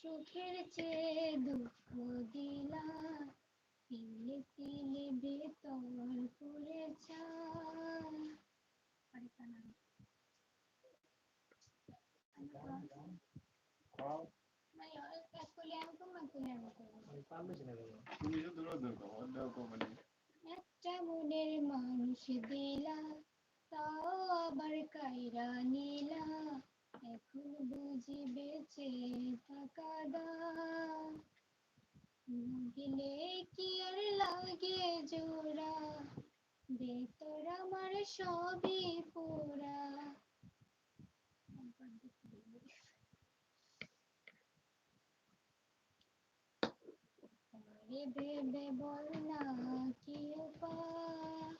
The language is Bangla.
সুখের চেয়ে দুঃখ দিলা। তিলে তিলে বেতন চায় মানে একটা মনের মানুষ দিলা লাগে জোড়া ভেতর আমার সবই পোড়া। ভেবে বল না কি উপায়।